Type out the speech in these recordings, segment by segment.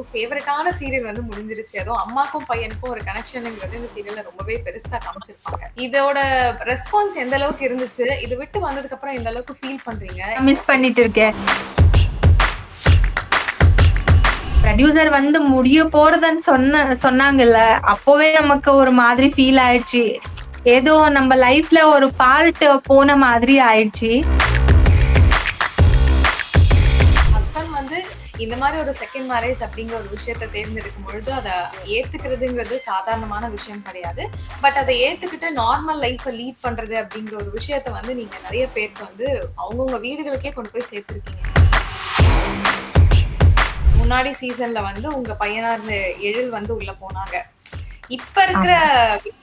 இவ்ளோ ஃபேவரட்டான சீரியல் வந்து முடிஞ்சிருச்சு. அதுவும் அம்மாக்கும், பையனுக்கும் ஒரு கனெக்ஷனுங்கிறது இந்த சீரியல்ல ரொம்பவே பெருசா காமிச்சிருப்பாங்க. இதோட ரெஸ்பான்ஸ் எந்த அளவுக்கு இருந்துச்சு? இது விட்டு வந்ததுக்கு அப்புறம் எந்த அளவுக்கு ஃபீல் பண்றீங்க? மிஸ் பண்ணிட்டு இருக்கேன். ப்ரொடியூசர் வந்து முடிய போறதுன்னு சொன்ன சொன்னாங்கல்ல, அப்பவே நமக்கு ஒரு மாதிரி ஃபீல் ஆயிடுச்சு. ஏதோ நம்ம லைஃப்ல ஒரு பார்ட் போன மாதிரி ஆயிடுச்சு. இந்த மாரி ஒரு செகண்ட் மேரேஜ் அப்படிங்கிற ஒரு விஷயத்த தேர்ந்தெடுக்கும் பொழுது, அத ஏத்துக்கிறதுங்கிறது சாதாரணமான விஷயம் கிடையாது. பட் அத ஏத்துக்கிட்டு நார்மல் லைஃப்ப லீட் பண்றது அப்படிங்கிற ஒரு விஷயத்த வந்து நீங்க நெறைய பேருக்கு வந்து அவங்கவங்க வீடுகளுக்கே கொண்டு போய் சேர்த்துருக்கீங்க. முன்னாடி சீசன்ல வந்து உங்க பையனா இருந்த எழில் வந்து உள்ள போனாங்க. இப்ப இருக்கிற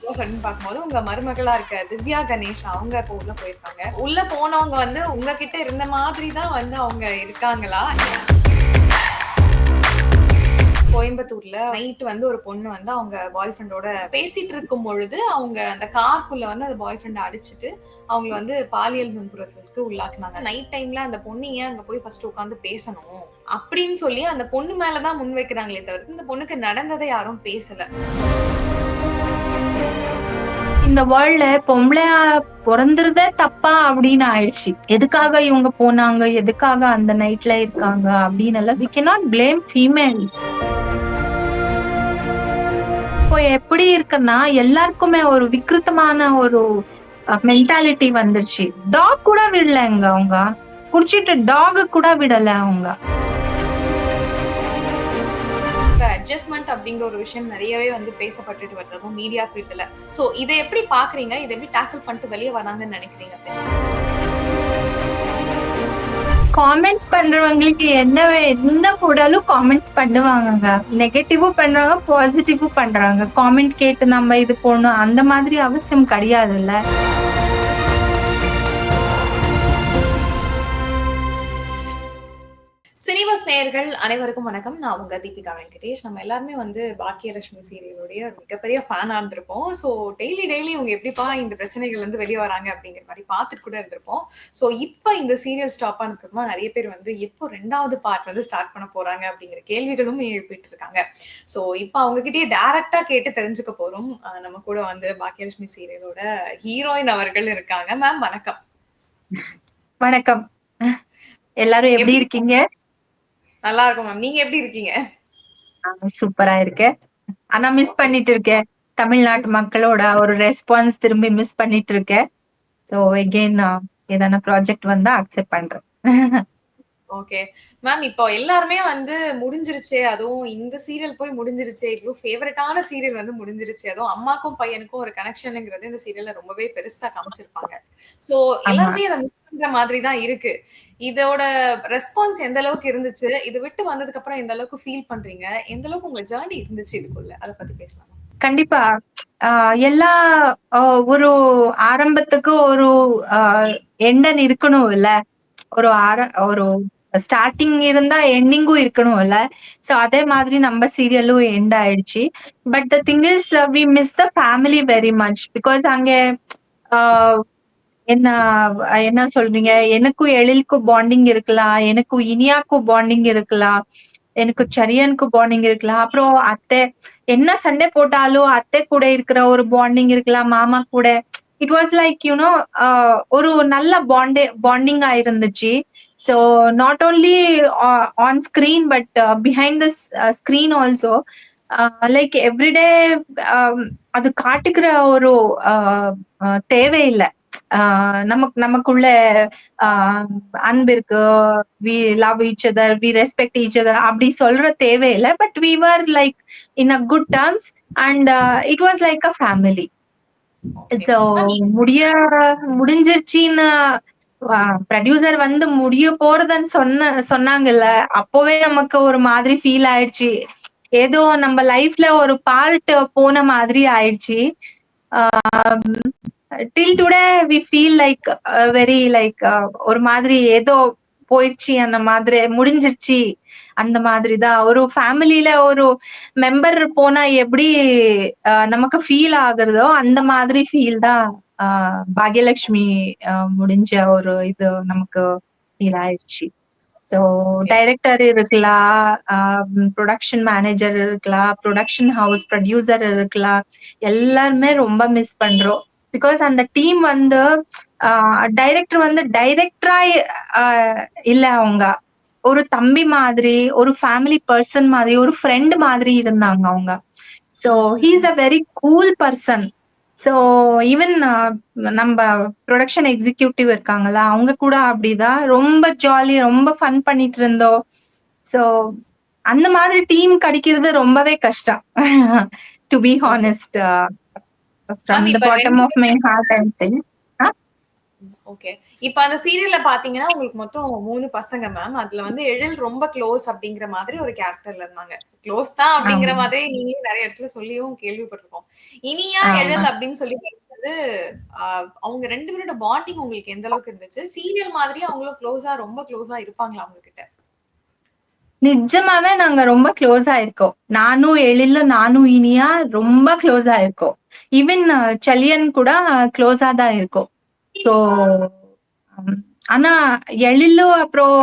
அப்படின்னு பார்க்கும்போது, உங்க மருமகளா இருக்க திவ்யா கணேஷ் அவங்க இப்ப உள்ள போயிருக்காங்க. உள்ள போனவங்க வந்து உங்ககிட்ட இருந்த மாதிரி தான் வந்து அவங்க இருக்காங்களா? கோயம்புத்தூர்ல நைட் வந்து ஒரு பொண்ணு வந்து அவங்க பாய் ஃப்ரெண்டோட பேசிட்டு இருக்கும் பொழுது, அவங்க அந்த கார்க்குள்ள வந்து அந்த பாய் ஃப்ரெண்டை அடிச்சுட்டு, அவங்கள வந்து பாலியல் துன்புறுத்தலுக்கு உள்ளாக்குனாங்க. நைட் டைம்ல அந்த பொண்ணு ஏன் அங்க போய் ஃபர்ஸ்ட் உட்காந்து பேசணும்? அப்படின்னு சொல்லி அந்த பொண்ணு மேலதான் முன் வைக்கிறாங்களே தவிர்த்து, இந்த பொண்ணுக்கு நடந்ததை யாரும் பேசல. இந்த வேர்ல்ட்ல பொம்பளையா பொறந்துறதே தப்பா அப்படின்னு ஆயிடுச்சு. எதுக்காக இவங்க போனாங்க? எதுக்காக அந்த நைட்ல இருக்காங்க? அப்படின்னு எல்லாம் வி கேனாட் பிளேம் ஃபீமேல்ஸ். இப்போ எப்படி இருக்குன்னா, எல்லாருக்குமே ஒரு விக்ருத்தமான ஒரு மென்டாலிட்டி வந்துருச்சு. டாக் கூட விடல அவங்க. குடிச்சிட்டு டாக் கூட விடல அவங்க. இப்ப அட்ஜஸ்ட்மெண்ட் அப்படிங்கிற ஒரு விஷயம் நிறையவே வந்து பேசப்பட்டுட்டு வருது. அதுவும் மீடியா ஃபீல்டுல. சோ இதை எப்படி பார்க்குறீங்க? இதை எப்படி டேக்கிள் பண்ணிட்டு வெளியே வராங்கன்னு நினைக்கிறீங்க காமெண்ட்ஸ் பண்றவங்களுக்கு என்ன என்ன போடாலும் காமெண்ட்ஸ் பண்ணுவாங்கங்க. நெகட்டிவும் பண்றாங்க, பாசிட்டிவும் பண்றாங்க. காமெண்ட் கேட்டு நம்ம இது போடணும் அந்த மாதிரி அவசியம் கிடையாதுல்ல. நேயர்கள் அனைவருக்கும் வணக்கம். நான் உங்க தீபிகா வெங்கடேஷ். நம்ம எல்லாருமே வந்து பாக்கியலட்சுமி சீரியலுடைய ஒரு மிகப்பெரிய ஃபேனா இருந்திருப்போம். ஸோ டெய்லி டெய்லி இவங்க எப்படிப்பா இந்த பிரச்சனைகள்ல இருந்து வெளிய வராங்க அப்படிங்கிற மாரி பார்த்துட்டு கூட இருந்திருப்போம். ஸோ இப்ப இந்த சீரியல் ஸ்டாப் ஆனதுக்கப்புறமா நெறைய பேர் வந்து எப்போ 2வது பார்ட் வந்து ஸ்டார்ட் பண்ண போறாங்க அப்படிங்கிற கேள்விகளும் எழுப்பிட்டு இருக்காங்க. ஸோ இப்ப அவங்க கிட்டயே டைரக்ட்டா கேட்டு தெரிஞ்சுக்க போறோம். நம்ம கூட வந்து பாக்கியலட்சுமி சீரியலோட ஹீரோயின் அவர்கள் இருக்காங்க. மேம் வணக்கம். வணக்கம். எல்லாரும் எப்படி இருக்கீங்க? நல்லா இருக்கோம் மேம். நீங்க எப்படி இருக்கீங்க? சூப்பரா இருக்கேன். ஆனா மிஸ். பண்ணிட்டு இருக்கேன். தமிழ்நாட்டு மக்களோட ஒரு ரெஸ்பான்ஸ் திரும்பி மிஸ் பண்ணிட்டு இருக்கேன். ஸோ எகெயின் எதனா ப்ராஜெக்ட் வந்தா அக்செப்ட் பண்றேன். ஓகே. மேம் இப்போ எல்லாருமே வந்து முடிஞ்சிருச்சே, அதுவும் இந்த சீரியல் போய் முடிஞ்சிருச்சே, இவ்ளோ ஃபேவரட்டான சீரியல் வந்து முடிஞ்சிருச்சு. அதுவும் அம்மாக்கும், பையனுக்கும் ஒரு கனெக்ஷன்ங்கிறது இந்த சீரியல்ல ரொம்பவே பெருசா காமிச்சிருப்பாங்க. ஆமா. எல்லாருமே அத மிஸ் பண்ற மாதிரி தான் இருக்கு. இதோட ரெஸ்பான்ஸ் எந்த அளவுக்கு இருந்துச்சு? இத விட்டு வந்ததுக்கு அப்புறம் எந்த அளவுக்கு ஃபீல் பண்றீங்க? எந்த அளவுக்கு உங்க ஜர்னி இருந்துச்சு இதுக்குள்ள? அத பத்தி பேசலாமா? கண்டிப்பா. எல்லா ஒரு ஆரம்பத்துக்கு ஒரு அ எண்டன்னு இருக்கணும்ல. ஒரு ஆர ஒரு ஸ்டார்ட்டிங் இருந்தா எண்டிங்கும் இருக்கணும்ல. சோ அதே மாதிரி நம்ம சீரியலும் எண்ட் ஆயிடுச்சு. But the thing is we miss the family very much. Because அங்க என்ன என்ன சொல்றீங்க? எனக்கும் எழிலுக்கும் பாண்டிங் இருக்கலாம். எனக்கும் இனியாக்கும் பாண்டிங் இருக்கலாம். எனக்கு சரியனுக்கு பாண்டிங் இருக்கலாம். அப்புறம் அத்தை என்ன சண்டை போட்டாலும் அத்தை கூட இருக்கிற ஒரு பாண்டிங் இருக்கலாம். மாமா கூட. It was like you know ஒரு நல்ல பாண்டே பாண்டிங்கா இருந்துச்சு. So not only ah on screen but behind the ஸ் screen also uh like everyday uh அது காட்டுக்கிற ஒரு அ அ தேவையில்ல. அ நமக் நமக்குள்ள அ அன்பு இருக்கு. We love each other, we respect each other அப்படி சொல்ற தேவையில்ல. But we were like in a good terms and it was like a family. So முடிய முடிஞ்சிருச்சுன்னு ப்ரொடியூசர் வந்து முடிய போறதுன்னு சொன்ன சொன்னாங்கல்ல, அப்பவே நமக்கு ஒரு மாதிரி ஃபீல் ஆயிடுச்சு. ஏதோ நம்ம லைஃப்ல ஒரு பார்ட் போன மாதிரி ஆயிடுச்சு. Till today we feel like very like ஒரு மாதிரி ஏதோ போயிருச்சு அந்த மாதிரி முடிஞ்சிருச்சு. அந்த மாதிரி தான். ஒரு ஃபேமிலில ஒரு மெம்பர் போனா எப்படி நமக்கு ஃபீல் ஆகுறதோ, அந்த மாதிரி ஃபீல் தான் ஆஹ் பாக்யலட்சுமி முடிஞ்ச ஒரு இது நமக்கு ஃபீல் ஆயிடுச்சு. ஸோ டைரக்டர் இருக்கலாம் ப்ரொடக்ஷன் மேனேஜர் இருக்கலாம் ப்ரொடக்ஷன் ஹவுஸ் ப்ரொடியூசர் இருக்கலாம். எல்லாருமே ரொம்ப மிஸ் பண்றோம். பிகாஸ் அந்த டீம் வந்து டைரக்டர் வந்து டைரக்டரா இல்ல அவங்க. ஒரு தம்பி மாதிரி ஒரு ஃபேமிலி பர்சன் மாதிரி ஒரு ஃப்ரெண்ட் மாதிரி இருந்தாங்க அவங்க. So he's a very cool person so even நம்ம ப்ரொடக்ஷன் எக்ஸிக்யூட்டிவ் இருக்காங்களா அவங்க கூட அப்படிதான் ரொம்ப ஜாலி ரொம்ப ஃபன் பண்ணிட்டு இருந்தோம். ஸோ அந்த மாதிரி டீம் கிடைக்கிறது ரொம்பவே கஷ்டம். To be honest from the bottom of my heart and sell okay இப்ப அந்த சீரியல்ல பாத்தீங்கன்னா உங்களுக்கு மொத்தம் மூணு பசங்க மேம் அதுல வந்து எழில் ரொம்ப க்ளோஸ் அப்படிங்கிற மாதிரி ஒரு கேரக்டர்ல இருந்தாங்க. க்ளோஸ் தான் அப்படிங்கிற மாதிரி நீங்களே நிறைய இடத்துல சொல்லியும் கேள்விப்பட்டிருக்கோம் இனியா எழில் அப்படின்னு சொல்லி வந்து அவங்க ரெண்டு பேரோட பாண்டிங் உங்களுக்கு எந்த அளவுக்கு இருந்துச்சு? சீரியல் மாதிரி அவங்களும் க்ளோஸா ரொம்ப க்ளோஸா இருப்பாங்களா அவங்க கிட்ட நிஜமாவே நாங்க ரொம்ப க்ளோஸா இருக்கோம். நானும் எழில நானும் இனியா ரொம்ப க்ளோஸா இருக்கோம். ஈவன் சலியன் கூட க்ளோஸா தான் இருக்கும். சோ ஆனா எழிலு அப்புறம்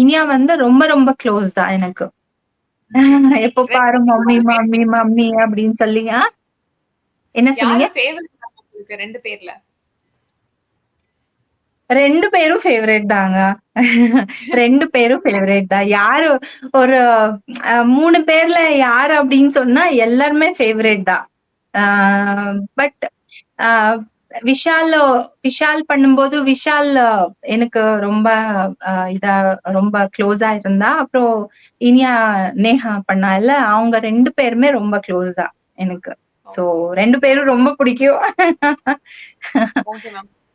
இனியா வந்து ரொம்ப ரொம்ப க்ளோஸ் தான் எனக்கு. எப்ப பாரு மம்மி மம்மி மம்மி அப்படின்னு சொல்லி என்ன சொன்னீங்க? ரெண்டு பேர்ல. ரெண்டு பேரும் ஃபேவரேட் தாங்க. ரெண்டு பேரும் ஃபேவரேட் தான். யாரு ஒரு மூணு பேர்ல யாரு அப்படின்னு சொன்னா எல்லாருமே ஃபேவரேட் தான். பட் விஷால் விஷால் பண்ணும்போது விஷால் எனக்கு ரொம்ப இதா ரொம்ப க்ளோஸா இருந்தா அப்புறம் இனியா நேஹா பண்ணா இல்ல அவங்க ரெண்டு பேருமே ரொம்ப க்ளோஸ் எனக்கு. சோ ரெண்டு பேரும் ரொம்ப பிடிக்கும்.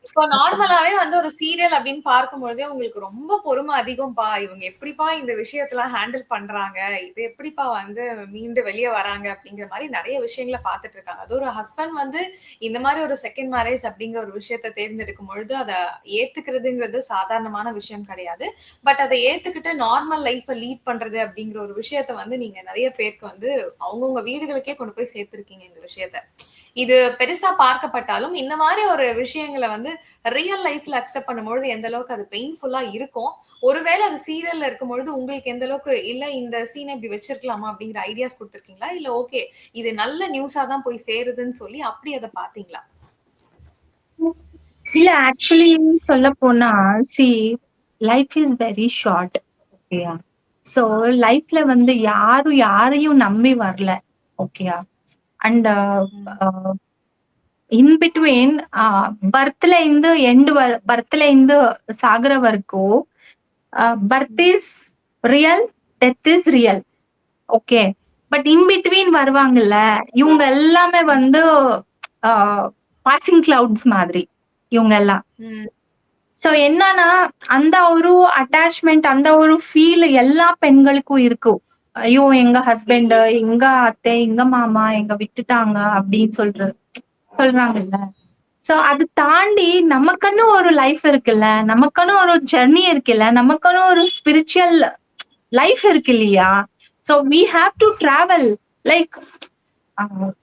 இப்போ நார்மலாவே வந்து ஒரு சீரியல் அப்படின்னு பார்க்கும்பொழுதே உங்களுக்கு ரொம்ப பொறுமை அதிகம்ப்பா. இவங்க எப்படிப்பா இந்த விஷயத்தெல்லாம் ஹேண்டில் பண்றாங்க? இது எப்படிப்பா வந்து மீண்டு வெளியே வராங்க? அப்படிங்கிற மாதிரி நிறைய விஷயங்களை பார்த்துட்டு இருக்காங்க. அது ஒரு ஹஸ்பண்ட் வந்து இந்த மாதிரி ஒரு செகண்ட் மேரேஜ் அப்படிங்கிற ஒரு விஷயத்த தேர்ந்தெடுக்கும் பொழுது அதை ஏத்துக்கிறதுங்கிறது சாதாரணமான விஷயம் கிடையாது. பட் அதை ஏத்துக்கிட்டு நார்மல் லைஃப்பை லீட் பண்றது அப்படிங்கிற ஒரு விஷயத்த வந்து நீங்க நிறைய பேருக்கு வந்து அவங்கவுங்க வீடுகளுக்கே கொண்டு போய் சேர்த்திருக்கீங்க இந்த விஷயத்த. இது பெருசா பார்க்கப்பட்டாலும் இந்த மாதிரி ஒரு விஷயங்களை வந்து ரியல் லைஃப்ல அக்செப்ட் பண்ணும்பொழுது எந்த அளவுக்கு அது பெயின்ஃபுல்லா இருக்கும்? ஒருவேளை அது சீரியல்ல இருக்கும் பொழுது உங்களுக்கு எந்த அளவுக்கு இல்ல இந்த சீனை இப்படி வச்சிருக்கலாமா? அப்படிங்கிற ஐடியாஸ் கொடுத்துருக்கீங்களா? இல்ல ஓகே இது நல்ல நியூஸா தான் போய் சேருதுன்னு சொல்லி அப்படி அதை பாத்தீங்களா இல்ல ஆக்சுவலி சொல்ல போனா see life is very short ஓகேயா சோ லைஃப்ல வந்து யாரும் யாரையும் நம்பி வரல ஓகேயா அண்ட் இன் பிட்வீன் பர்த்ல இருந்து எண்டு பர்த்ல இருந்து சாகுற வரைக்கும் birth is real death is real okay but in between வருவாங்கல்ல இவங்க எல்லாமே வந்து பாசிங் கிளவுட்ஸ் மாதிரி இவங்க எல்லாம். சோ என்னன்னா அந்த ஒரு அட்டாச்மெண்ட் அந்த ஒரு ஃபீல் எல்லா பெண்களுக்கும் இருக்கும். ஐயோ எங்க ஹஸ்பண்ட் எங்க அத்தை எங்க மாமா எங்க விட்டுட்டாங்க அப்படின்னு சொல்றது சொல்றாங்கல்ல. சோ அது தாண்டி நமக்குன்னு ஒரு லைஃப் இருக்குல்ல நமக்குன்னு ஒரு ஜெர்னி இருக்குல்ல நமக்குன்னு ஒரு ஸ்பிரிச்சுவல் லைஃப் இருக்கு இல்லையா? So we have to travel like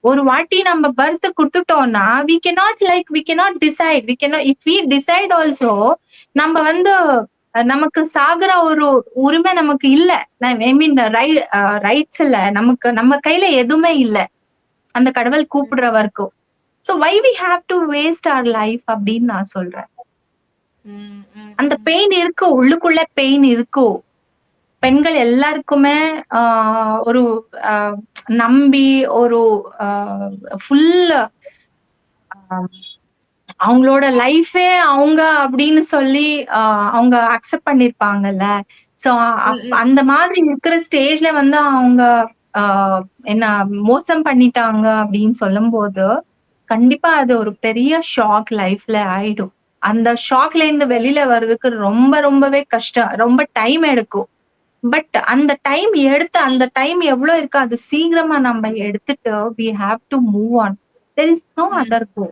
ஒரு வாட்டி நம்ம பர்த் கொடுத்துட்டோம்னா we can not like we can not decide we can not if we decide also நம்ம வந்து நமக்கு சாகுற ஒரு உரிமை நமக்கு இல்ல. ஐ மீன் ரைட்ஸ் இல்ல. நமக்கு நம்ம கையில எதுவுமே இல்ல. அந்த கடவுள் கூப்பிடுற வரைக்கும் so why we have to waste our life அப்படின்னு நான் சொல்றேன். அந்த பெயின் இருக்கு உள்ளுக்குள்ள பெயின் இருக்கும் பெண்கள் எல்லாருக்குமே ஆஹ் ஒரு நம்பி ஒரு ஃபுல் அவங்களோட லைஃபே அவங்க அப்படின்னு சொல்லி அவங்க அக்செப்ட் பண்ணிருப்பாங்கல்ல. சோ அந்த மாதிரி இருக்கிற ஸ்டேஜ்ல வந்து அவங்க என்ன மோசம் பண்ணிட்டாங்க அப்படின்னு சொல்லும் போது கண்டிப்பா அது ஒரு பெரிய ஷாக் லைஃப்ல ஆயிடும். அந்த ஷாக்ல இருந்து வெளியில வர்றதுக்கு ரொம்ப ரொம்பவே கஷ்டம். ரொம்ப டைம் எடுக்கும். பட் அந்த டைம் எடுத்து அந்த டைம் எவ்வளவு இருக்கு அது சீக்கிரமா நம்ம எடுத்துட்டு we have to move on there is no other go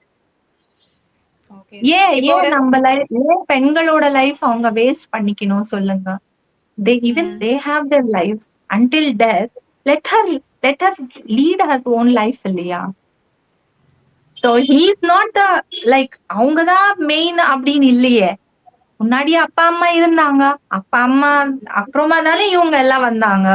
ஏன் ஏன் நம்ம லைஃப் ஏன் பெண்களோட லைஃப் அவங்க வேஸ்ட் பண்ணிக்கணும் சொல்லுங்க? They even they have their life until death let her let her lead her own life இல்லையா? So he's not the like அவங்கதான் மெயின் அப்படின்னு இல்லையே. முன்னாடி அப்பா அம்மா இருந்தாங்க. அப்பா அம்மா அப்புறமா தானே இவங்க எல்லாம் வந்தாங்க.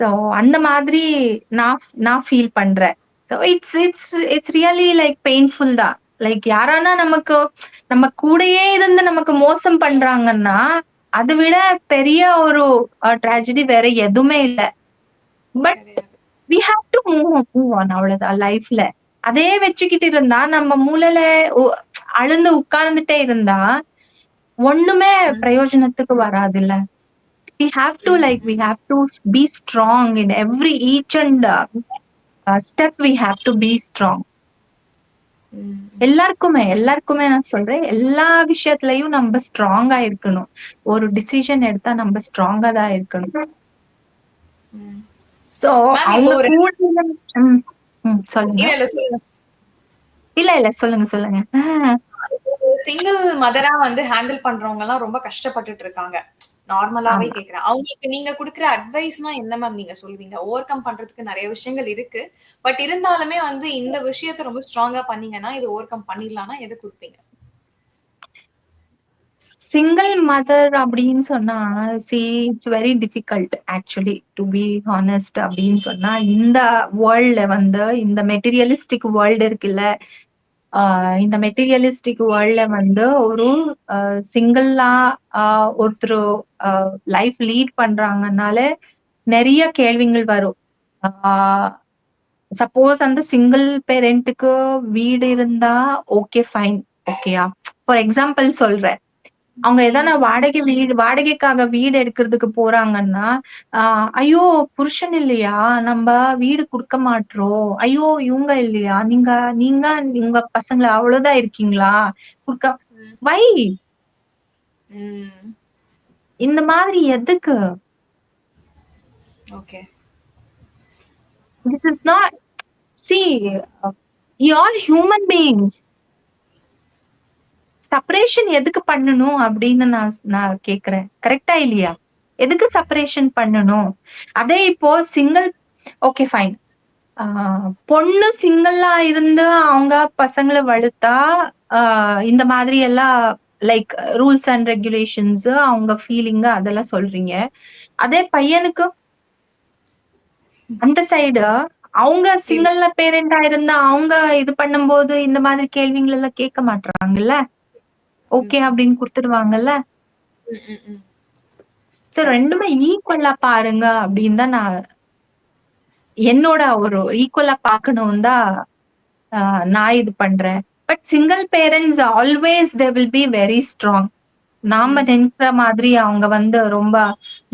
சோ அந்த மாதிரி நான் நான் ஃபீல் பண்றேன். So it's it's it's really like painful தான். லைக் யாரானா நமக்கு நம்ம கூடயே இருந்து நமக்கு மோசம் பண்றாங்கன்னா அதை விட பெரிய ஒரு ட்ராஜடி வேற எதுவுமே இல்ல. But we have to move move on அவ்வளவுதான் லைஃப்ல அதே வச்சுக்கிட்டு இருந்தா நம்ம மூளையில அழுந்து உட்கார்ந்துட்டே இருந்தா ஒண்ணுமே பிரயோஜனத்துக்கு have to like we have to be strong in every each and uh, uh, step we have to be strong. ம். எல்லாருக்குமே எல்லாருக்குமே நான் சொல்றேன். எல்லா விஷயத்துலயும் நம்ம ஸ்ட்ராங்கா இருக்கணும். ஒரு டிசிஷன் எடுத்தா நம்ம ஸ்ட்ராங்கா தான் இருக்கணும். சோ சொல்லுங்க. இல்ல இல்ல சொல்லுங்க. சொல்லுங்க சிங்கிள் மதரா வந்து ஹேண்டில் பண்றவங்க எல்லாம் ரொம்ப கஷ்டப்பட்டுட்டு இருக்காங்க. நார்மலாவே. கேக்குறேன். அவங்களுக்கு நீங்க குடுக்குற அட்வைஸ்னா என்ன மேம் நீங்க சொல்வீங்க? ஓவர் கம் பண்றதுக்கு நிறைய விஷயங்கள் இருக்கு. பட் இருந்தாலுமே வந்து இந்த விஷயத்த ரொம்ப ஸ்ட்ராங்கா பண்ணீங்கன்னா இது ஓவர் கம் பண்ணிடலாம்னா எதை கொடுப்பீங்க? சிங்கிள் மதர் அப்படின்னு சொன்னா see it's very difficult actually to be honest அப்படின்னு சொன்னா இந்த வேர்ல்ட்ல வந்து இந்த மெட்டீரியலிஸ்டிக் வேர்ல்டு இருக்குல்ல இந்த மெட்டீரியலிஸ்டிக் வேர்ல்ட்ல வந்து ஒரு சிங்கிளா ஒருத்தர் லைஃப் லீட் பண்றாங்கனால நிறைய கேள்விகள் வரும். சப்போஸ் அந்த சிங்கிள் பேரண்ட்டுக்கு வீடு இருந்தா ஓகே ஃபைன் ஓகேயா ஃபார் எக்ஸாம்பிள் சொல்றேன். அவங்க எதனா வாடகை வீடு வாடகைக்காக வீடு எடுக்கிறதுக்கு போறாங்கன்னா ஆஹ் ஐயோ புருஷன் இல்லையா? நம்ம வீடு கொடுக்க மாட்டோம் ஐயோ இவங்க இல்லையா? நீங்க நீங்க உங்க பசங்கள அவ்வளவுதான் இருக்கீங்களா? குடுக்க வை. இந்த மாதிரி எதுக்கு? Okay. Is not see uh, you all human beings. Separation எதுக்கு பண்ணணும் அப்படின்னு நான் நான் கேக்குறேன். கரெக்டா இல்லையா? எதுக்கு செப்பரேஷன் பண்ணணும்? அதே இப்போ சிங்கிள் ஓகே ஃபைன் பொண்ணு சிங்கிளா இருந்து அவங்க பசங்களை வளர்த்தா ஆஹ் இந்த மாதிரி எல்லாம் லைக் ரூல்ஸ் அண்ட் ரெகுலேஷன்ஸ் அவங்க ஃபீலிங் அதெல்லாம் சொல்றீங்க. அதே பையனுக்கு அந்த சைடு அவங்க சிங்கிள் பேரண்டா இருந்தா அவங்க இது பண்ணும்போது இந்த மாதிரி கேள்விகள் எல்லாம் கேட்க மாட்டாங்கல்ல ஓகே அப்படின்னு கொடுத்துடுவாங்கல்ல சோ ரெண்டுமே ஈக்குவலா பாருங்க அப்படின்னு தான் நான் என்னோட ஒரு ஈக்குவலா பாக்கணும் தான் நான் இது பண்றேன். But single parents always they will be very strong நாம நினைக்கிற மாதிரி அவங்க வந்து ரொம்ப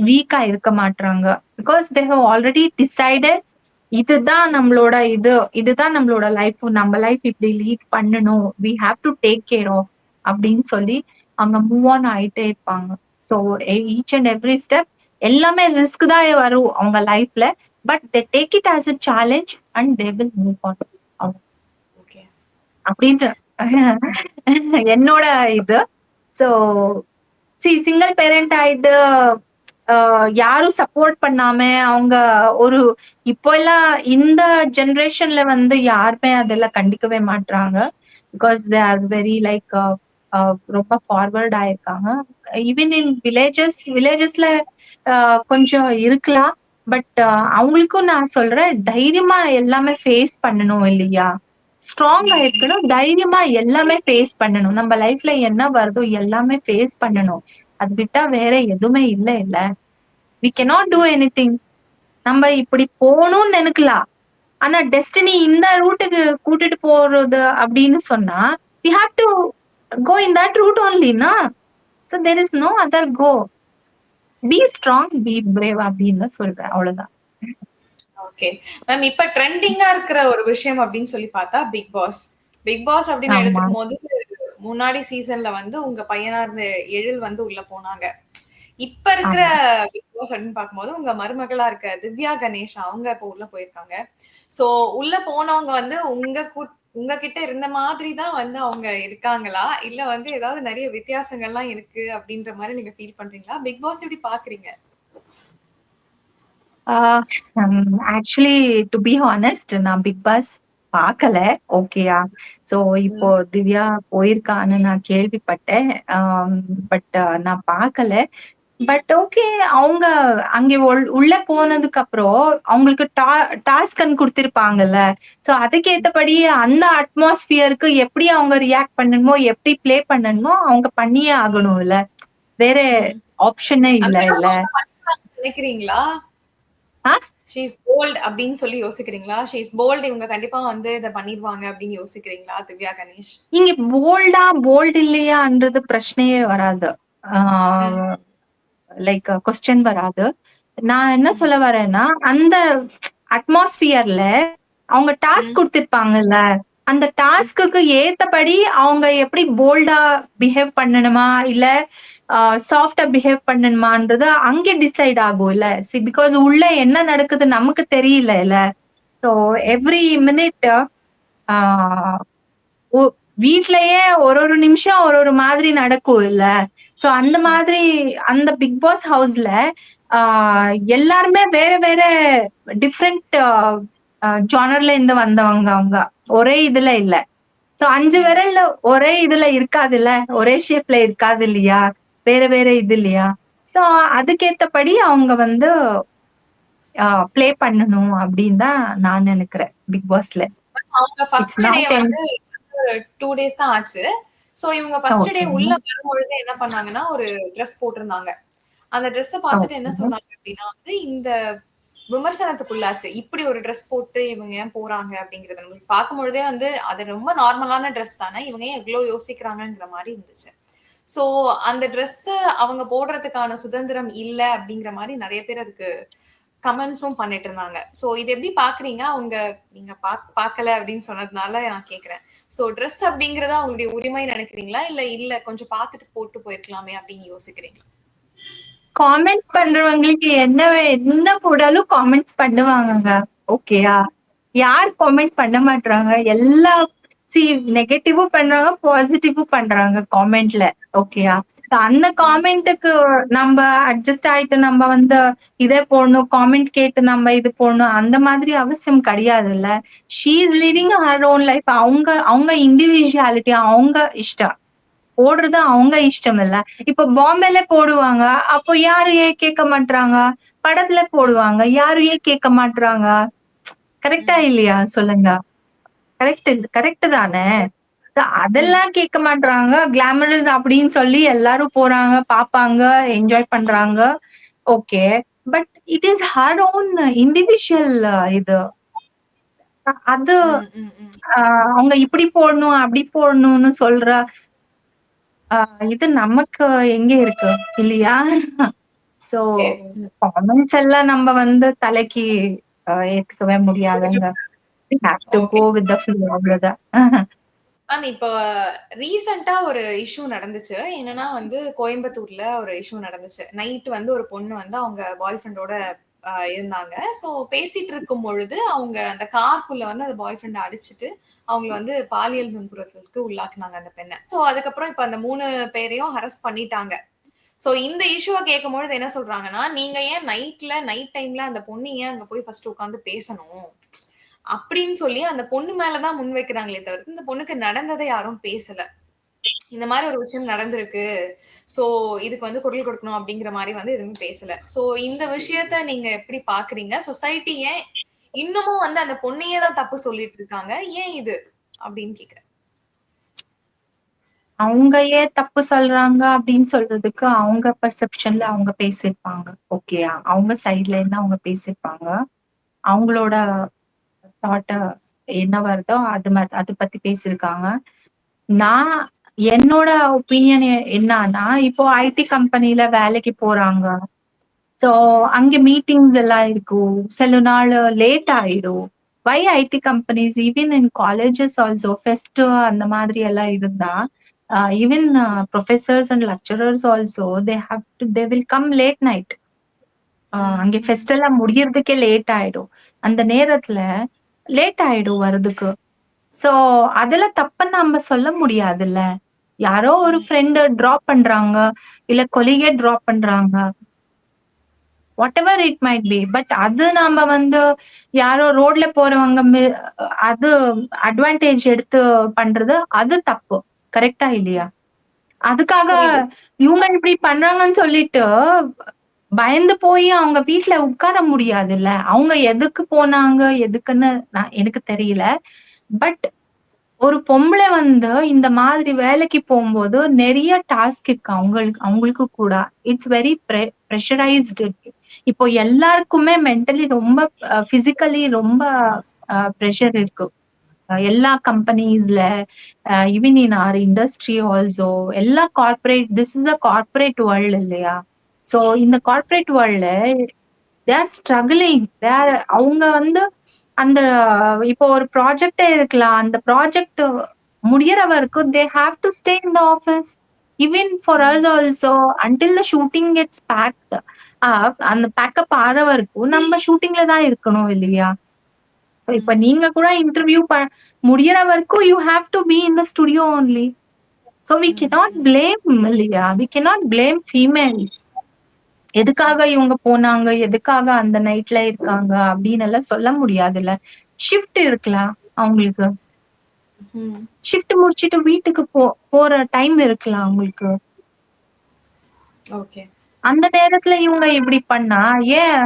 வீக்கா இருக்க மாட்டாங்க because they have already decided இதுதான் நம்மளோட இது இதுதான் நம்மளோட லைஃப் நம்ம லைஃப் இப்படி லீட் பண்ணணும். We have to take care of அப்படின்னு சொல்லி அவங்க மூவ் ஆன் ஆயிட்டே இருப்பாங்க. So each and every step எல்லாமே ரிஸ்க் தான் வரும் அவங்க லைஃப்ல but they take it as a challenge and they will move on okay அப்படின்ட்டு. என்னோட இது. ஸோ சி சிங்கிள் பேரண்ட் ஆயிட்டு யாரும் சப்போர்ட் பண்ணாம அவங்க ஒரு இப்போ எல்லாம் இந்த ஜெனரேஷன்ல வந்து யாருமே அதெல்லாம் கண்டிக்கவே மாட்றாங்க. Because they are very like ரொம்ப ஃபார்வர்ட் ஆயிருக்காங்க. ஈவன் இன் வில்லேஜஸ் வில்லேஜஸ்ல கொஞ்சம் இருக்கலாம். பட் அவங்களுக்கும் நான் சொல்றேன் தைரியமா எல்லாமே ஃபேஸ் பண்ணணும் இல்லையா? ஸ்ட்ராங்கா இருக்கணும் தைரியமா எல்லாமே ஃபேஸ் பண்ணணும். நம்ம லைஃப்ல என்ன வருதோ எல்லாமே ஃபேஸ் பண்ணணும். அது விட்டா வேற எதுவுமே இல்ல இல்ல. We cannot do anything நம்ம இப்படி போகணும்னு நினைக்கலாம். ஆனா டெஸ்டினி இந்த ரூட்டுக்கு கூட்டிட்டு போறது அப்படின்னு சொன்னா we have to go in that route ஒன்லினா so there is no other go be strong be brave அப்படின்னு சொல்றேன் அவ்வளவுதான். ஓகே மேம் இப்ப ட்ரெண்டிங்கா இருக்கிற ஒரு விஷயம் அப்படின்னு சொல்லி பார்த்தா பிக் பாஸ் பிக் பாஸ் அப்படின்னு. எடுத்துக்கும் போது முன்னாடி சீசன்ல வந்து உங்க பையனா இருந்த எழில் வந்து உள்ள போனாங்க. இப்ப இருக்கிற பிக் பாஸ் அப்படின்னு பார்க்கும்போது உங்க மருமகளா இருக்க திவ்யா கணேஷ் அவங்க இப்ப உள்ள போயிருக்காங்க. சோ உள்ள போனவங்க வந்து உங்க உங்ககிட்ட இருந்த மாதிரி தான் வந்து அவங்க இருக்காங்களா இல்ல வந்து ஏதாவது நிறைய வித்தியாசங்கள்லாம் இருக்கு அப்படின்ற மாதிரி நீங்க ஃபீல் பண்றீங்களா பிக் பாஸ் எப்படி பாக்குறீங்க ஆக்சுவலி டு பி ஹானஸ்ட் நான் பிக் பாஸ் பார்க்கல. ஓகேயா. ஸோ இப்போ. திவ்யா போயிருக்கான்னு நான் கேள்விப்பட்டேன். பட் நான் பார்க்கல. பட் ஓகே அவங்க அங்கே உள் உள்ள போனதுக்கு அப்புறம் அவங்களுக்கு டா டாஸ்க்ன்னு குடுத்திருப்பாங்கல்ல. ஸோ அதுக்கேத்தபடி அந்த அட்மாஸ்பியருக்கு எப்படி அவங்க ரியாக்ட் பண்ணணுமோ, எப்படி ப்ளே பண்ணணுமோ அவங்க பண்ணியே ஆகணும்ல. வேற ம். ஆப்ஷனே இல்ல இல்ல. நினைக்கிறீங்களா? ஆ? ஷி இஸ் போல்ட் அப்படின்னு சொல்லி யோசிக்கிறீங்களா? ஷி இஸ் போல்ட் இவங்க கண்டிப்பா வந்து இத பண்ணிருவாங்க அப்படின்னு யோசிக்கிறீங்களா? திவ்யா கணேஷ். இங்க போல்டா, போல்ட் இல்லையான்றது பிரச்சனையே வராது. லைக் கொஸ்டின் வராது. நான் என்ன. சொல்ல வரேன்னா, அந்த அட்மாஸ்பியர்ல அவங்க டாஸ்க் ம். குடுத்திருப்பாங்கல்ல. அந்த ம். டாஸ்க்குக்கு ஏத்தபடி அவங்க எப்படி போல்டா பிஹேவ் பண்ணணுமா, இல்ல அ சாஃப்ட்டா பிஹேவ் பண்ணணுமான்றது அங்கே டிசைட் ஆகும்ல. சி பிகாஸ் உள்ள என்ன நடக்குது நமக்கு தெரியலல்ல. ஸோ எவ்ரி மினிட் வீட்லயே ஒரு ஒரு நிமிஷம் ஒரு ஒரு மாதிரி நடக்கும் இல்ல. ஸோ அந்த. மாதிரி அந்த பிக் பாஸ் ஹவுஸ்ல. எல்லாருமே வேற வேற டிஃபரெண்ட் ஜானர்ல இருந்து வந்தவங்க அவங்க. ஒரே இதுல இல்ல. 5 ம். விரல்ல ஒரே இதுல இருக்காதுல்ல. ஒரே ஷேப்ல இருக்காது இல்லையா? வேற வேற இது இல்லையா? ஸோ அதுக்கேத்தபடி அவங்க வந்து ப்ளே பண்ணணும் அப்படின்னு தான் நான் நெனைக்கிறேன். பிக் பாஸ்ல. அவங்க ஃபர்ஸ்ட் டே வந்து 2 டேஸ் தான் ஆச்சு. ஸோ இவங்க ஃபர்ஸ்ட் டே. உள்ள வரும்பொழுது என்ன பண்ணாங்கன்னா, ஒரு ட்ரெஸ் போட்டிருந்தாங்க. அந்த ட்ரெஸ்ஸ பார்த்துட்டு என்ன. சொன்னாங்க அப்படின்னா வந்து, இந்த விமர்சனத்துக்குள்ளாச்சு. இப்படி ஒரு ட்ரெஸ் போட்டு இவங்க ஏன் போறாங்க அப்படிங்கிறது நம்மளுக்கு வந்து, அது ரொம்ப நார்மலான ட்ரெஸ் தானே. இவங்க ஏன் இவ்ளோ யோசிக்கிறாங்கங்கிற மாரி இருந்துச்சு. ஸோ அந்த ட்ரெஸ்ஸ அவங்க போடுறதுக்கான சுதந்திரம் இல்ல அப்படிங்கிற மாரி நெறைய பேர் அதுக்கு கமெண்ட்ஸும் பண்ணிட்டு இருந்தாங்க. ஸோ இத எப்படி பார்க்குறீங்க? அவங்க நீங்க பாக் பார்க்கல அப்படின்னு சொன்னதுனால நான் கேட்கிறேன். ஸோ ட்ரெஸ் அப்படிங்கிறது அவங்களுடைய உரிமை நினைக்கிறீங்களா? இல்ல இல்ல கொஞ்சம் பார்த்துட்டு போட்டு போயிருக்கலாமே அப்படின்னு யோசிக்கிறீங்களா? காமெண்ட்ஸ் பண்றவங்களுக்கு என்ன என்ன போடாலும் காமெண்ட்ஸ் பண்ணுவாங்க ஓகேயா? யார் காமெண்ட் பண்ண மாட்டாங்க எல்லா சி நெகட்டிவும் பண்றாங்க, பாசிட்டிவும் பண்றாங்க காமெண்ட்ல. ஓகேயா? அந்த காமெண்ட்டுக்கு நம்ம அட்ஜஸ்ட் ஆயிட்டு நம்ம வந்து இதே போடணும், காமெண்ட் கேட்டு நம்ம இது போடணும், அந்த மாதிரி அவசியம் கிடையாதுல்ல. She is leading her own life. அவங்க அவங்க இண்டிவிஜுவாலிட்டி அவங்க இஷ்டம். போடுறது அவங்க இஷ்டம் இல்ல. இப்ப பாம்பேல போடுவாங்க. அப்போ யாரும் ஏன் கேட்க மாட்டாங்க படத்துல போடுவாங்க. யாரும் ஏன் கேட்க மாட்டாங்க கரெக்டா இல்லையா? சொல்லுங்க. கரெக்ட் கரெக்ட் தானே? அதெல்லாம் கேட்க மாட்றாங்க. கிளாமரஸ் அப்படின்னு சொல்லி எல்லாரும் போறாங்க, பாப்பாங்க, என்ஜாய் பண்றாங்க. Okay. But it is her own individual இது. அது. அ அவங்க இப்படி போடணும், அப்படி போடணும்னு சொல்ற அ இது நமக்கு எங்க இருக்கு? இல்லையா? சோ. காமெண்ட்ஸ் எல்லாம் நம்ம வந்து தலைக்கு அ ஏத்துக்கவே முடியாதுங்க. To okay. go with the flow அவ்வளவுதான். மேம் இப்போ ரீசெண்டா ஒரு இஷ்யூ நடந்துச்சு. என்னன்னா வந்து கோயம்புத்தூர்ல ஒரு இஷ்யூ நடந்துச்சு. நைட் வந்து ஒரு பொண்ணு வந்து அவங்க பாய் ஃப்ரெண்டோட இருந்தாங்க. ஸோ பேசிட்டு இருக்கும் பொழுது, அவங்க அந்த கார்க்குள்ள வந்து அந்த பாய் ஃப்ரெண்டை அடிச்சுட்டு, அவங்கள வந்து பாலியல் துன்புறுத்தலுக்கு உள்ளாக்குனாங்க அந்த பெண்ணை ஸோ அதுக்கப்புறம் இப்போ அந்த மூணு பேரையும் அரெஸ்ட் பண்ணிட்டாங்க. ஸோ இந்த இஷ்யூவ கேட்கும்பொழுது என்ன சொல்றாங்கன்னா, "நீங்க ஏன் நைட்ல நைட் டைம்ல அந்த பொண்ணு ஏன் அங்க போய் ஃபர்ஸ்ட் உட்காந்து பேசணும்?" அப்படின்னு சொல்லி அந்த பொண்ணு மேலதான் முன் வைக்கிறாங்களே தவிர்த்து, இந்த பொண்ணுக்கு நடந்ததை யாரும் பேசல. இந்த மாதிரி ஒரு விஷயம் நடந்திருக்கு. சோ இதுக்கு வந்து குரல் கொடுக்கணும் அப்படிங்கிற மாதிரி வந்து எதுவுமே பேசல. சோ இந்த விஷயத்த நீங்க எப்படி பாக்குறீங்க சொசைட்டி ஏன் இன்னமும் வந்து அந்த பொண்ணையே தான் தப்பு சொல்லிட்டு இருக்காங்க. ஏன் இது? அப்படின்னு கேக்குறேன் அவங்க ஏன் தப்பு சொல்றாங்க அப்படின்னு சொல்றதுக்கு அவங்க பெர்செப்ஷன்ல அவங்க பேசியிருப்பாங்க. ஓகேயா? அவங்க சைட்ல இருந்து அவங்க பேசியிருப்பாங்க. அவங்களோட தாட்ட என்ன வருதோ அது ம அது பத்தி பேசியிருக்காங்க. நான் என்னோட ஒப்பீனியன் என்னன்னா இப்போ ஐடி கம்பெனில வேலைக்கு போறாங்க. சோ அங்க மீட்டிங்ஸ் எல்லாம் இருக்கும். சில நாள் லேட் ஆயிடும். Why IT companies even in colleges also fest அந்த மாதிரி எல்லாம் இருந்தா, even professors and lecturers also they have to they will come late night. அங்கே ஃபெஸ்ட் எல்லாம் முடியறதுக்கே லேட் ஆயிடும். அந்த நேரத்துல லேட் ஆயிடும் வரதுக்கு. சோ அதெல்லாம் தப்புன்னு நம்ம சொல்ல முடியாதுல்ல. யாரோ ஒரு. ஃப்ரெண்ட் டிராப் பண்றாங்க. இல்ல கொலீகே டிராப் பண்றாங்க. Whatever it might be but அது நாம வந்து யாரோ ரோட்ல போறவங்க அது அட்வான்டேஜ் எடுத்து பண்றது அது தப்பு கரெக்டா இல்லையா அதுக்காக. இவங்க இப்படி பண்றாங்கன்னு சொல்லிட்டு பயந்து போய் அவங்க வீட்டுல உட்கார முடியாதுல்ல. அவங்க எதுக்கு போனாங்க எதுக்குன்னு நான் எனக்கு தெரியல. பட் ஒரு பொம்பளை வந்து இந்த மாதிரி வேலைக்கு போகும்போது நிறைய டாஸ்க் இருக்கு. அவங்களுக்கு அவங்களுக்கு கூட. இட்ஸ் வெரி ப்ரெஷரைஸ்டு இப்போ எல்லாருக்குமே மென்டலி ரொம்ப பிசிக்கலி ரொம்ப ப்ரெஷர் இருக்கு. எல்லா கம்பெனிஸ்ல even in our industry also எல்லா corporate this is a corporate world இல்லையா? சோ இந்த கார்பரேட் வேர்ல்ட்ல தேர் ஸ்ட்ரகிளிங் தேர் அவங்க வந்து அந்த இப்போ ஒரு ப்ராஜெக்டே இருக்கலாம். அந்த ப்ராஜெக்ட் முடியற வரைக்கும் they have to stay in the office even for us also until the shooting gets packed அந்த பேக்கப் ஆற வரைக்கும் நம்ம ஷூட்டிங்ல தான் இருக்கணும் இல்லையா? இப்ப நீங்க கூட இன்டர்வியூ முடியற வரைக்கும் you have to be in the studio only so we cannot blame இல்லையா? வி cannot blame ஃபீமேல்ஸ் எதுக்காக இவங்க போனாங்க எதுக்காக அந்த நைட்ல இருக்காங்க அப்படின்னு எல்லாம் சொல்ல முடியாதுல்ல ஷிஃப்ட் இருக்கலாம் அவங்களுக்கு. ஷிஃப்ட் முடிச்சிட்டு வீட்டுக்கு போ போற டைம் இருக்கலாம் அவங்களுக்கு. அந்த நேரத்துல இவங்க இப்படி பண்ணா ஏன்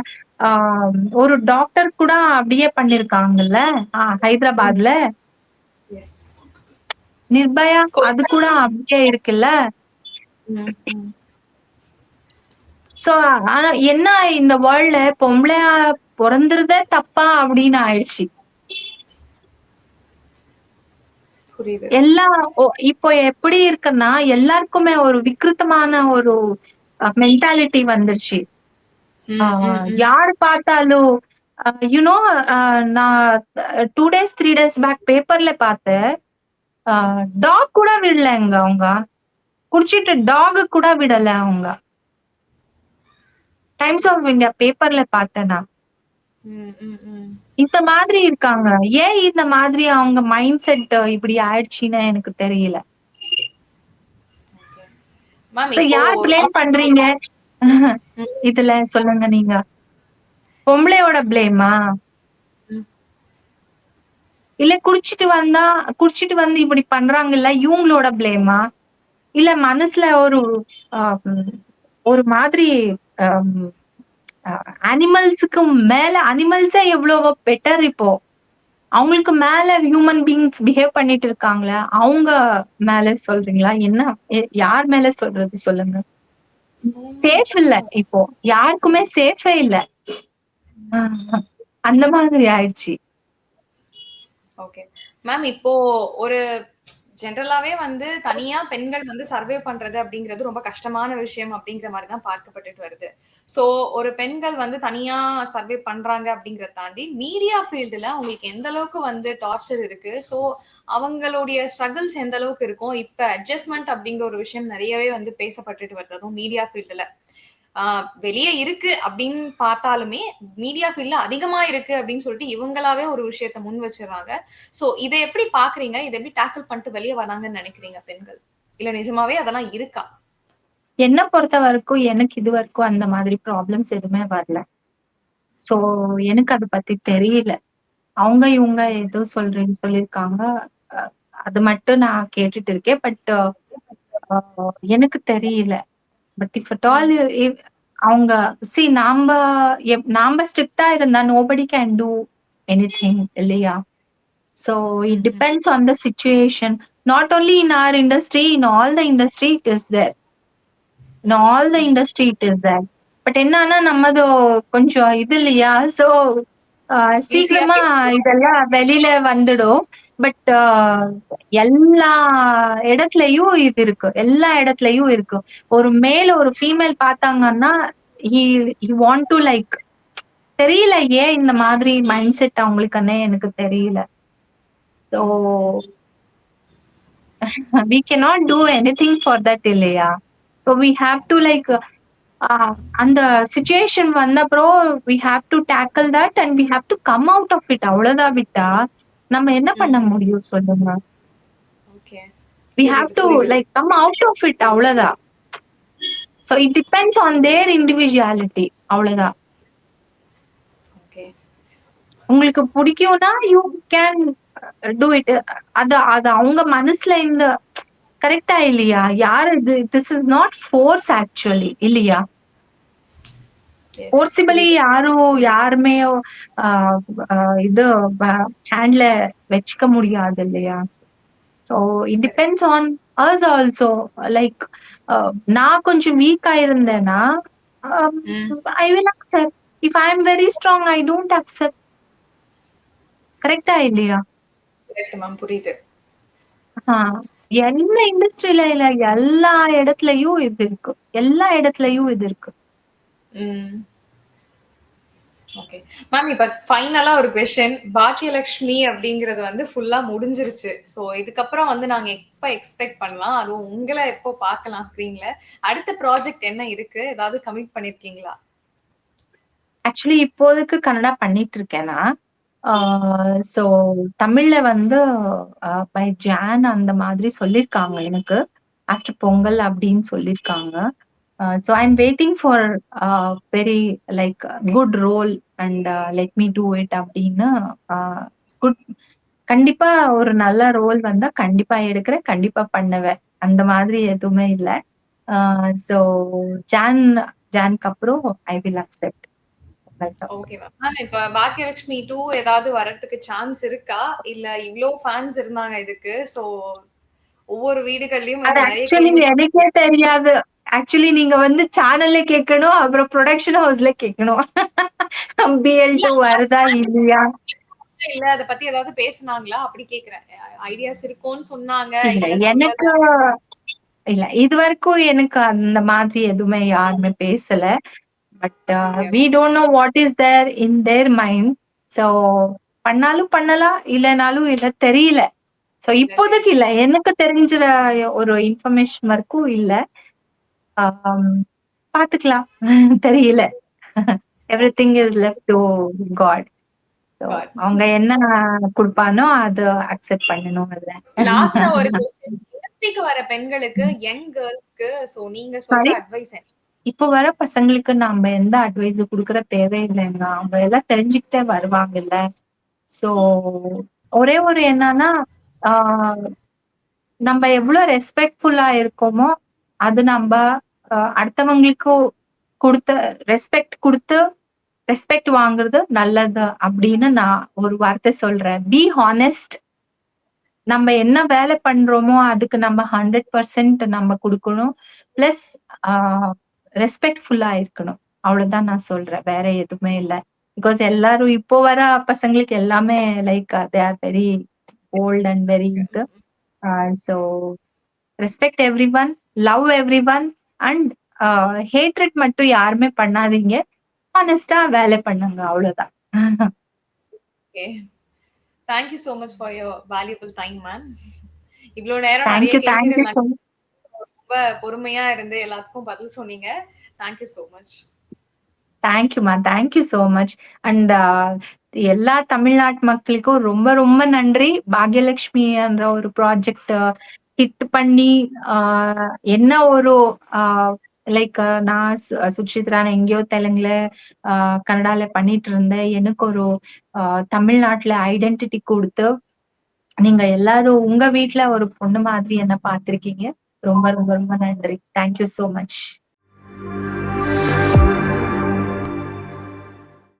ஒரு டாக்டர் கூட அப்படியே பண்ணிருக்காங்கல்ல ஹைதராபாத்ல. நிர்பயா அது கூட அப்படியே இருக்குல்ல. சோ ஆனா என்ன இந்த வேர்ல்ட்ல பொம்பளையா பிறந்துறதே தப்பா அப்படின்னு ஆயிடுச்சு. புரியுது. எல்லா ஓ- இப்போ எப்படி இருக்குன்னா எல்லாருக்குமே ஒரு விக்ருத்தமான ஒரு மென்டாலிட்டி வந்துருச்சு. யார் பார்த்தாலும் யூனோ நான் two days three days back பேப்பர்ல பார்த்தேன். டாக் கூட விடலங்க அவங்க. குடிச்சிட்டு டாக் கூட விடல அவங்க. டைம்ஸ் ஆஃப் இந்தியா பேப்பர்ல பார்த்தேன்? நான். இந்த மாதிரி இருக்காங்க. ஏன் இந்த மாதிரி அவங்க மைண்ட் செட் இப்படி ஆயிடுச்சுன்னு எனக்கு தெரியல. யார் பிளேம் பண்றீங்க? இதுல சொல்லுங்க நீங்க. பொம்பளையோட பிளேமா. இல்ல குடிச்சிட்டு வந்தா குடிச்சிட்டு வந்து இப்படி பண்றாங்கல்ல இவங்களோட பிளேமா இல்ல மனசுல ஒரு ஒரு மாதிரி Um, uh, அனிமல்ஸுக்கு மேல அனிமல்ஸே எவ்வளவோ பெட்டர் இப்போ. அவங்களுக்கு மேல ஹியூமன் பீங்ஸ் பிஹேவ் பண்ணிட்டு இருக்காங்களே அவங்க மேல சொல்றீங்களா? என்ன யார் மேல சொல்றது சொல்லுங்க. சேஃப் இல்ல இப்போ. யாருக்குமே சேஃபே இல்ல. அந்த மாதிரி ஆயிடுச்சு. ஓகே மேம் இப்போ ஒரு ஜென்ரலாவே வந்து தனியா பெண்கள் வந்து சர்வே பண்றது அப்படிங்கிறது ரொம்ப கஷ்டமான விஷயம் அப்படிங்கிற மாதிரி தான் பார்க்கப்பட்டுட்டு வருது. சோ ஒரு பெண்கள் வந்து தனியா சர்வே பண்றாங்க அப்படிங்கறத தாண்டி மீடியா ஃபீல்டுல அவங்களுக்கு எந்த அளவுக்கு வந்து டார்ச்சர் இருக்கு? சோ அவங்களுடைய ஸ்ட்ரகிள்ஸ் எந்த அளவுக்கு இருக்கும்? இப்ப அட்ஜஸ்ட்மெண்ட் அப்படிங்கிற ஒரு விஷயம் நிறையவே வந்து பேசப்பட்டுட்டு வருது அதுவும் மீடியா ஃபீல்டுல. வெளியே இருக்கு அப்படின்னு பார்த்தாலுமே மீடியா ஃபீல்ட்ல அதிகமா இருக்கு அப்படின்னு சொல்லிட்டு இவங்களாவே ஒரு விஷயத்த முன் வச்சிடறாங்க. சோ இதை எப்படி பாக்குறீங்க இதை எப்படி டேக்கிள் பண்ணிட்டு வெளியே வராங்கன்னு நினைக்கிறீங்க பெண்கள்? இல்ல நிஜமாவே அதெல்லாம் இருக்கா? என்ன பொறுத்த வரைக்கும் எனக்கு இது வரைக்கும் அந்த மாதிரி ப்ராப்ளம்ஸ் எதுவுமே வரல. சோ எனக்கு அதை பத்தி தெரியல. அவங்க இவங்க ஏதோ சொல்றேன்னு சொல்லியிருக்காங்க. அஹ் அது மட்டும் நான் கேட்டுட்டு இருக்கேன். பட் எனக்கு தெரியல. பட் இஃப் அட் ஆல் அவங்க சி நாம நாம ஸ்ட்ரிக்டா இருந்தா nobody can do anything இல்லையா so it depends on the situation not only in our industry in all the industry it is there in all the industry it is there but என்னன்னா நம்மது கொஞ்சம் இது இல்லையா? So சீக்கிரமா இதெல்லாம் வெளியில வந்துடும். பட் uh, எல்லா இடத்துலயும் இது இருக்கு. எல்லா இடத்துலயும் இருக்கு. ஒரு மேல் ஒரு ஃபீமேல் பார்த்தாங்கன்னா he he want to like தெரியல ஏன் இந்த மாதிரி மைண்ட் செட் அவங்களுக்குன்னே எனக்கு தெரியல. ஸோ நாட் டூ என்ன திங் ஃபார் தட் இல்லையா? So we have to like அந்த சுச்சுவேஷன் வந்தப்புறம் we have to tackle that and we have to come out of it அவ்வளோதான் விட்டா நம்ம என்ன பண்ண முடியும் சொல்லுங்க? We have to like come out of it அவ்வளவுதான் சோ இட் டிபெண்ட்ஸ் இண்டிவிஜுவாலிட்டி அவ்வளவுதான் உங்களுக்கு பிடிக்கும்னா யூ கேன் டூ இட் அது அது அவங்க மனசுல இந்த கரெக்டா இல்லையா? யாரு இது? This is not force actually இல்லையா? புரியுது. யாரும் யாருமே இது ஹேண்ட்ல வச்சுக்க முடியாது இல்லையா so it depends on us also like நான் கொஞ்சம் வீக்கா இருந்தேன்னா. I will accept if I am very strong I don't accept கரெக்டா இல்லையா புரியுது. என்ன இண்டஸ்ட்ரியில இல்ல எல்லா இடத்துலயும் இது இருக்கு எல்லா இடத்துலயும் இது இருக்கு. ஓகே. மேம் இப்ப ஃபைனலா ஒரு கொஸ்டின். பாக்கியலட்சுமி அப்படிங்கிறது வந்து ஃபுல்லா முடிஞ்சிருச்சு. சோ இதுக்கப்புறம் வந்து நாங்க எப்ப எக்ஸ்பெக்ட் பண்ணலாம்? அதுவும் உங்களை எப்போ பார்க்கலாம் ஸ்க்ரீன்ல? அடுத்த ப்ராஜெக்ட் என்ன இருக்கு? ஏதாவது கமிட் பண்ணிருக்கீங்களா ஆக்சுவலி இப்போதைக்கு கன்னடா பண்ணிட்டு இருக்கேனா ஸோ தமிழ்ல வந்து பை ஜான் அந்த மாதிரி சொல்லியிருக்காங்க எனக்கு ஆஃப்டர் பொங்கல் அப்படின்னு சொல்லியிருக்காங்க so I am waiting for very like good role and let me do it அப்படின்னு குட் கண்டிப்பா ஒரு நல்ல ரோல் வந்தா கண்டிப்பா எடுக்கிறேன் கண்டிப்பா பண்ணுவேன் அந்த மாதிரி எதுவுமே இல்லை ஸோ ஜான் ஜான்க்கு அப்புறம் I will accept okay ma'am. இப்ப பாக்கியலட்சுமி 2 ஏதாவது வரதுக்கு சான்ஸ் இருக்கா? இல்ல இவ்ளோ ஃபேன்ஸ் இருந்தாங்க இதுக்கு. சோ ஒவ்வொரு வீடுகள்லயும் அது ஆக்சுவலி எனக்கே தெரியாது ஆக்சுவலி நீங்க வந்து சேனல்ல கேட்கணும் அப்புறம் ப்ரொடக்ஷன் ஹவுஸ்ல கேட்கணும் பிஎல் வருதா இல்லையா? இல்ல அத பத்தி ஏதாவது பேசுனாங்களா? அப்படி கேக்குறேன். ஐடியாஸ் இருக்கும்னு சொன்னாங்க. எனக்கு இல்ல இது வரைக்கும் எனக்கு அந்த மாதிரி எதுவுமே யாருமே பேசல. But. We don't know what is there in their mind so பண்ணாலும் பண்ணலாம் இல்லைனாலும் இல்ல தெரியல. சோ இப்போதைக்கு இல்ல. எனக்கு தெரிஞ்ச ஒரு இன்ஃபர்மேஷன் வரைக்கும் இல்ல. பாத்துக்கலாம் தெரியல everything is left to God. அவங்க என்ன கொடுப்பானோ அது அக்செப்ட் பண்ணணும் இல்ல லாஸ்டா ஒரு. இண்டஸ்ட்ரிக்கு வர பெண்களுக்கு யங் கேர்ள்ஸ்க்கு சோ நீங்க சொல்ற? அட்வைஸ்? இப்ப வர பசங்களுக்கு நம்ம எந்த அட்வைஸ் குடுக்கற தேவையில்லைங்க அவங்க எல்லாம் தெரிஞ்சுக்கிட்டே வருவாங்கல்ல சோ ஒரே ஒரு என்னன்னா நம்ம எவ்வளவு ரெஸ்பெக்ட்ஃபுல்லா இருக்கோமோ அது நம்ம அடுத்தவங்களுக்கு கொடுத்த ரெஸ்பெக்ட் கொடுத்து ரெஸ்பெக்ட் வாங்குறது நல்லது அப்படின்னு நான் ஒரு வார்த்தை சொல்றேன். பி ஹானஸ்ட் நம்ம என்ன வேலை பண்றோமோ அதுக்கு நம்ம ஹண்ட்ரட் பர்சன்ட் நம்ம கொடுக்கணும். பிளஸ் ரெஸ்பெக்ட்ஃபுல்லா இருக்கணும். அவ்வளவுதான் நான் சொல்றேன். வேற எதுவுமே இல்ல. பிகாஸ் எல்லாரும் இப்போ வர பசங்களுக்கு எல்லாமே like they are very old and very இது so respect everyone love everyone and hatred மட்டும் யாருமே பண்ணாதீங்க ஹானஸ்டா வேலை பண்ணுங்க அவ்வளவுதான் okay. Thank you so much for your valuable time ma'am. இவ்ளோ நேரம் ரொம்ப பொறுமையா இருந்து எல்லாத்துக்கும் பதில் சொன்னீங்க. Thank you so much. தேங்க்யூமா thank you so much and எல்லா தமிழ்நாட்டு மக்களுக்கும் ரொம்ப ரொம்ப நன்றி பாக்யலட்சுமி என்ற ஒரு ப்ராஜெக்ட் ஹிட் பண்ணி ஆஹ் என்ன ஒரு லைக் நான் சு- நான் எங்கேயோ தெலுங்குல ஆஹ் கன்னடால பண்ணிட்டு இருந்தேன் எனக்கு ஒரு ஆஹ் தமிழ்நாட்டுல ஐடென்டிட்டி கொடுத்து நீங்க எல்லாரும் உங்க வீட்டுல ஒரு பொண்ணு மாதிரி என்ன பார்த்திருக்கீங்க? ரொம்ப ரொம்ப ரொம்ப நன்றி. Thank you so much